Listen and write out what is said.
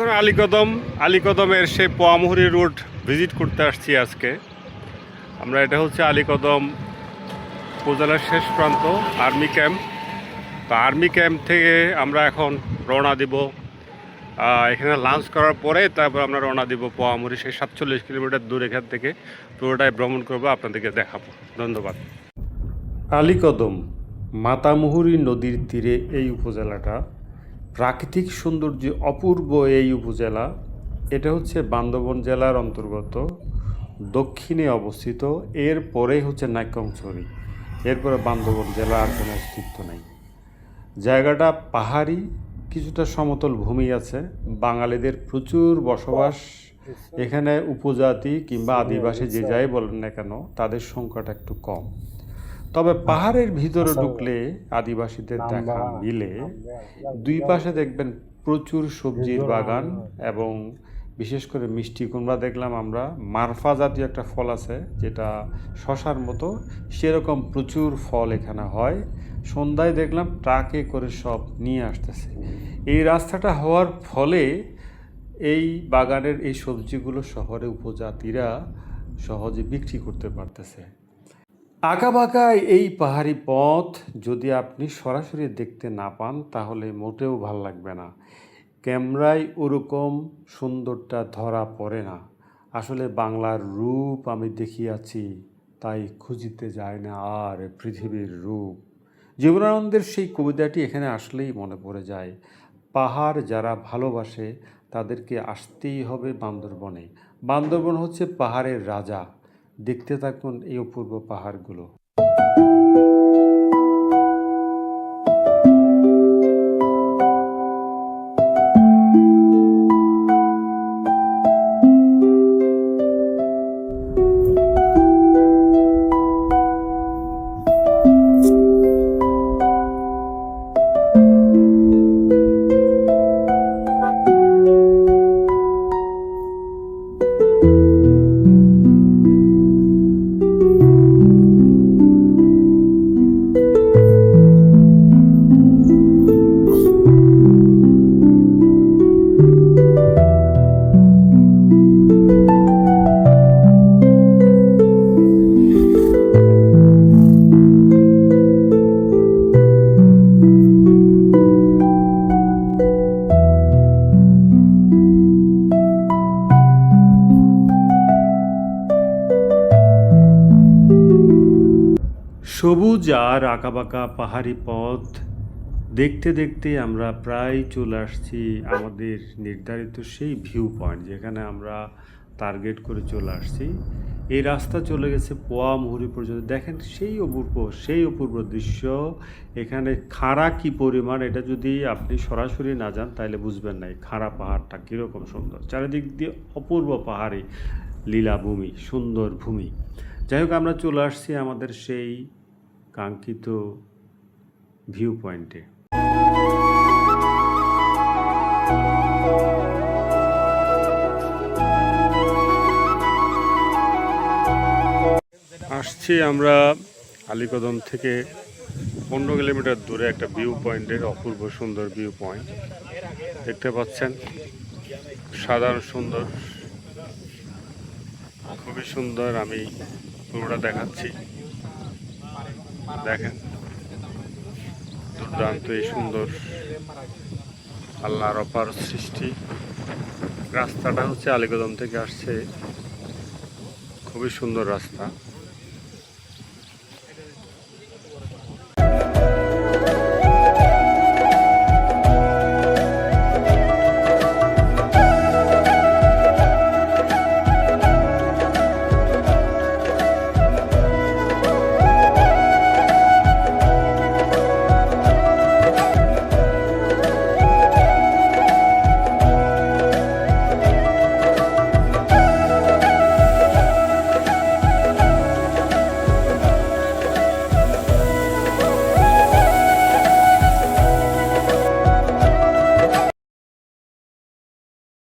এখন আলীকদম আলীকদমের সেই পোয়ামুহুরি road visit করতে আসছি আজকে। আমরা এটা হচ্ছে আলীকদম উপজেলার শেষ প্রান্ত আর্মি ক্যাম্প তো আর্মি ক্যাম্প থেকে আমরা এখন রওনা দিব এখানে লাঞ্চ করার পরে তারপর আমরা রওনা দিব পোয়ামুহুরি, সেই সাতচল্লিশ কিলোমিটার দূর এখান থেকে। পুরোটাই ভ্রমণ করব, আপনাদেরকে দেখাবো। ধন্যবাদ। আলীকদম মাতামুহুরী নদীর তীরে এই উপজেলাটা। প্রাকৃতিক সৌন্দর্য অপূর্ব এই উপজেলা। এটা হচ্ছে বান্দরবন জেলার অন্তর্গত। দক্ষিণে অবস্থিত। এর পরেই হচ্ছে নাইকংছড়ি। এরপরে বান্দরবন জেলা আর কোনো অস্তিত্ব নেই। জায়গাটা পাহাড়ি, কিছুটা সমতল ভূমি আছে। বাঙালিদের প্রচুর বসবাস এখানে উপজাতি কিংবা আদিবাসী যে যাই বলেন না কেন, তাদের সংখ্যাটা একটু কম। তবে পাহাড়ের ভিতরে ঢুকলে আদিবাসীদের দেখা মিলে। দুই পাশে দেখবেন প্রচুর সবজির বাগান এবং বিশেষ করে মিষ্টি কুমড়া দেখলাম আমরা। মারফা জাতীয় একটা ফল আছে যেটা শশার মতো। সেরকম প্রচুর ফল এখানে হয়। সন্ধ্যায় দেখলাম ট্রাকে করে সব নিয়ে আসতেছে। এই রাস্তাটা হওয়ার ফলে এই বাগানের এই সবজিগুলো শহরে উপজাতিরা সহজে বিক্রি করতে পারতেছে। আঁকাবাঁকা এই পাহাড়ি পথ যদি আপনি সরাসরি দেখতে না পান, তাহলে মোটেও ভালো লাগবে না। ক্যামেরায় ওরকম সুন্দরটা ধরা পড়ে না। আসলে বাংলার রূপ আমি দেখিয়াছি, তাই খুঁজিতে যায় না আর পৃথিবীর রূপ। জীবনানন্দের সেই কবিতাটি এখানে আসলেই মনে পড়ে যায়। পাহাড় যারা ভালোবাসে, তাদেরকে আসতেই হবে বান্দরবনে। বান্দরবন হচ্ছে পাহাড়ের রাজা। দেখতে থাকুন এই অপূর্ব পাহাড়গুলো। সবুজ আর আঁকাবাঁকা পাহাড়ি পথ। দেখতে দেখতে আমরা প্রায় চলে আসছি আমাদের নির্ধারিত সেই ভিউ পয়েন্ট যেখানে আমরা টার্গেট করে চলে আসছি। এই রাস্তা চলে গেছে পোয়া মুহুরি পর্যন্ত। দেখেন সেই অপূর্ব সেই অপূর্ব দৃশ্য। এখানে খাড়া কি পরিমাণ, এটা যদি আপনি সরাসরি না যান তাহলে বুঝবেন না এই খাড়া পাহাড়টা কীরকম সুন্দর। চারিদিক দিয়ে অপূর্ব পাহাড়ি লীলাভূমি সুন্দর ভূমি। যাই হোক, আমরা চলে আসছি আমাদের সেই কাঙ্ক্ষিত ভিউ পয়েন্টে আসছি আমরা আলিকদম থেকে পনেরো কিলোমিটার দূরে একটা ভিউ পয়েন্টের অপূর্ব সুন্দর ভিউ পয়েন্ট দেখতে পাচ্ছেন, সাধারণ সুন্দর, খুবই সুন্দর আমি পুরোটা দেখাচ্ছি। দেখেন। দুর্দান্ত এই সুন্দর আল্লাহর অপার সৃষ্টি। রাস্তাটা হচ্ছে আলিগদম থেকে আসছে। খুবই সুন্দর রাস্তা।